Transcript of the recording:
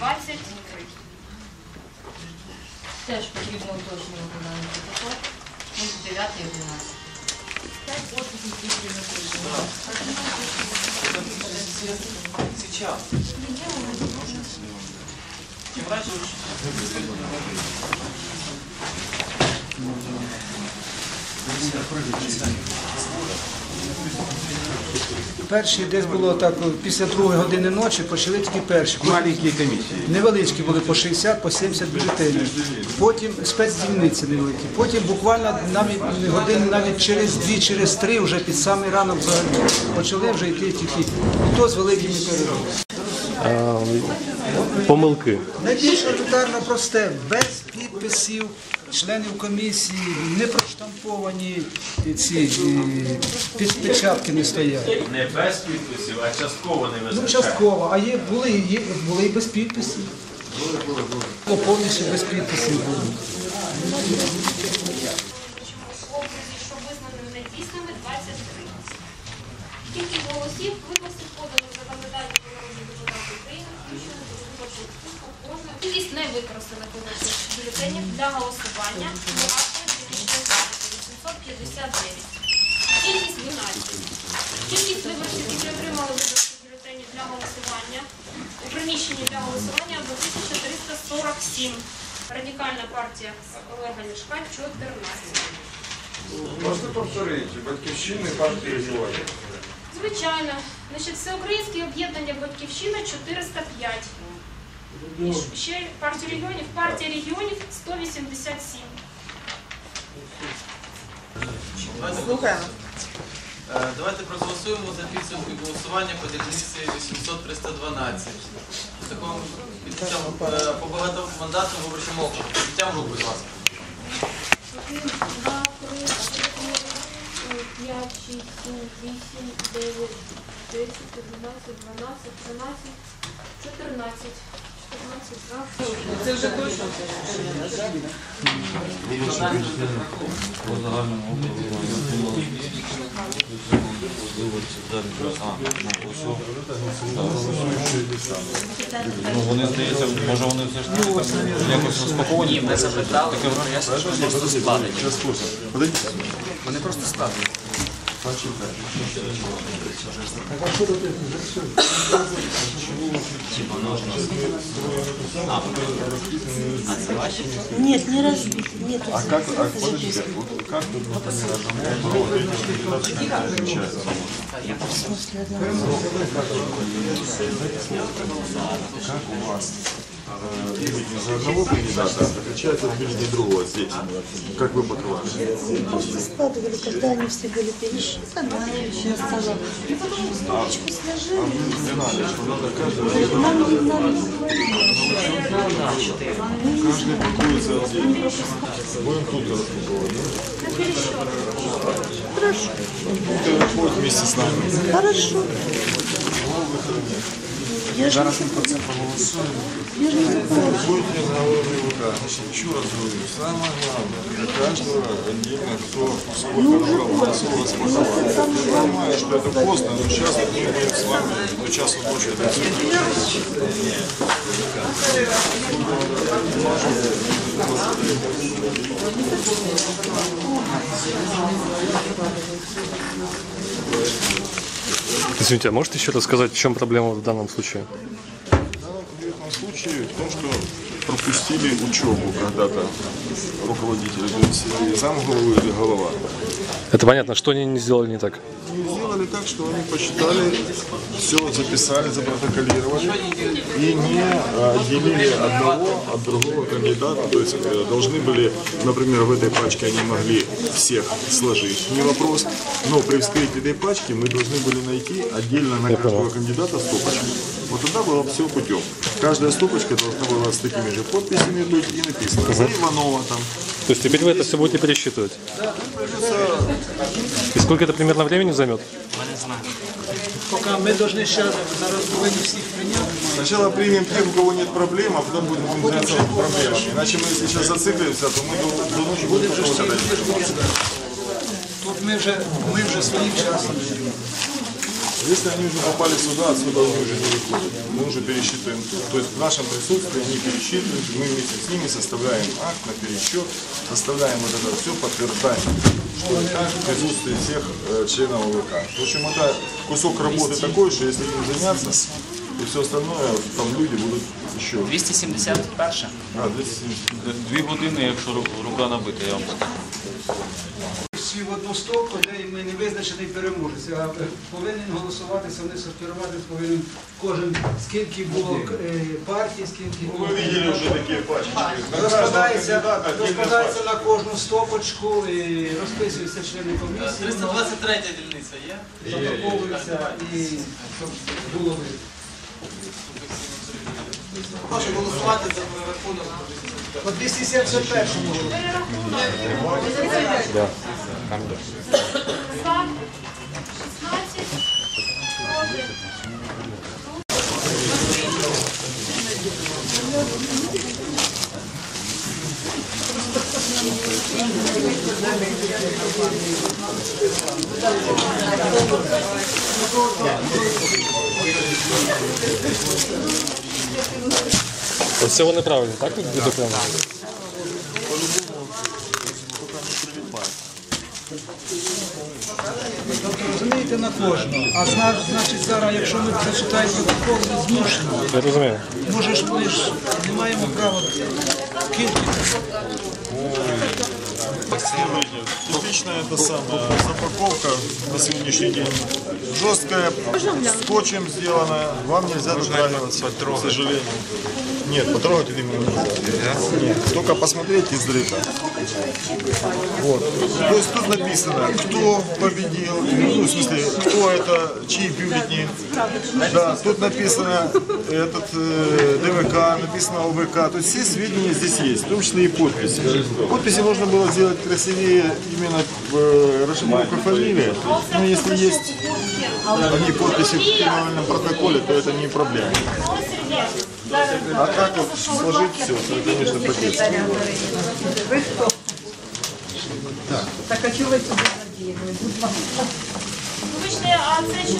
23. Теж потрібно уточнювати даний протокол. Пункт 9 і 11. П'ять подписів тільки не прийшло. Сейчас. Чем раньше, лучше. Перші десь було так після другої години ночі, почали тільки перші. Маленькие комиссии. Невеличкі були по 60, по 70 бюлетенів. Потім спецдільниці невеликі. Потім буквально навіть години навіть через дві, через три, вже під самий ранок почали вже йти тільки. І то з великими перервами. Помилки. Найбільш елементарно просте, без підписів членів комісії, не проштамповані ці підпечатки не стоять. Не без підписів, а частково не Ну, частково, а є були, є, були і без підписів. Було повністю без підписів було. Що визнано недійсними 23. Кількість голосів виборців подано за кандидатів у народні депутати України, включено до. Кількість невикористаних виборчих бюлетенів для голосування до акту 859. Кількість 12. Кількість виборців, які отримали виборчі бюлетені для голосування у приміщенні для голосування 2347. Радикальна партія Олега Ляшка 14. Можете повторити? Батьківщини партії регіонів. Звичайно. Значить, Всеукраїнське об'єднання Батьківщина 405. І ще партія регіонів, партія регіонів 187. Слухаємо. Е, Давайте проголосуємо за підсумки голосування по дільниці 800-312. З таким підняттям е, по багатомандатному виборчому округу. Підняттям рук, будь ласка. 1, 2, 3, 4, 5, 6, 7, 8, 9, 10, 11, 12, 13, 14. 14, за. Це вже точно. Ну вони здається, може вони все ж таки якось розпаковані. Їм не запитали, я просто складені. Вони просто складені. Нет, не разбит. Нет, А как, а подождите, вот как тут, например, одному про этих кандидатов не отличается? в смысле одного. Как у вас бюллетень за одного кандидата отличается от бюллетня другого здесь? Как вы по-твоему? Просто складывали, когда они все были пересчитаны, еще стало. И потом стопочку сложили. Не надо, что надо каждый, Нам не надо. каждый пакуется отдельно. Будем тут распаковывать, да? Хорошо. Ты вместе с нами. Хорошо. Я Зараз ми про це проголосуємо. Будете разговоры ВК. Значит, еще раз говорю, самое главное, для каждого отдельно, кто сколько набрал голосов, распаковать. Я понимаю, что это поздно, но сейчас мы будем с вами до часу ночи это. Извините, а можете еще рассказать, в чем проблема в данном случае? В данном конкретном случае в том, что пропустили учебу когда-то руководители, то есть или голова. Это понятно, что они не сделали не так. И сделали так, что они посчитали, все записали, запротоколировали и не а, отделили одного от другого кандидата. То есть э, должны были, например, в этой пачке они могли всех сложить, не вопрос. Но при вскрытии этой пачки мы должны были найти отдельно на каждого кандидата стопочку. Вот тогда было все путем. Каждая стопочка должна была с такими же подписями быть и написано за Иванова там. То есть теперь вы это все будете пересчитывать? И сколько это примерно времени займет? Поки ми повинні ще зараз повинні всіх прийняти. Сначала примем тех, у кого нет проблем, а потом будем заниматься проблемами. Иначе мы если сейчас зациклимся, то мы до, до ночи будем Вже только всі вот это Тут ми вже, ми вже своїм часом. Если они уже попали сюда, отсюда они уже не выходят. Мы уже пересчитываем. То есть в нашем присутствии они пересчитывают, мы вместе с ними составляем акт на пересчет, составляем вот это все, подтверждаем, что как в присутствии всех э, членов ОВК. В общем, это кусок работы такой, что если им заняться, и все остальное, там люди будут еще. 271. А, 270. Дві години, якщо ру- рука набита, я вам скажу. В одну стопку, де ми не визначений переможець, а повинен голосуватися, вони сортувати повинен кожен, скільки було е, партій, скільки було. Вы видели уже такие пачки. Розкладається, розкладається на кожну стопочку, і розписуються члени комісії, 323 дільниця є? протоколуються і щоб було видно. Прошу голосувати за рахунок. По 271-му було. За 16 проти. Ось вони неправильно, так? Розумієте на кожного. А значить зараз, якщо ми прочитаємо протокол, ми змушені. Я розумію. Може ж ми ж не маємо права кинути. Типичная это самая запаковка на сегодняшний день. Жесткая, скотчем сделана. Вам нельзя дотрагиваться, к сожалению. Нет, потрогать именно нельзя. Нет, только посмотреть издалека. Вот. То есть тут написано, кто победил, ну, в смысле, кто это, чьи бюллетени. Да, тут написано этот э, ДВК, написано ОВК. То есть все сведения здесь есть, в том числе и подписи. Подписи можно было сделать красивее именно в э, расшифровке фамилии. Но если есть одни подписи в криминальном протоколе, то это не проблема. А как вот сложить все, это, конечно, потец. Так, а чего вы сюда надели? Вибачте, а це що?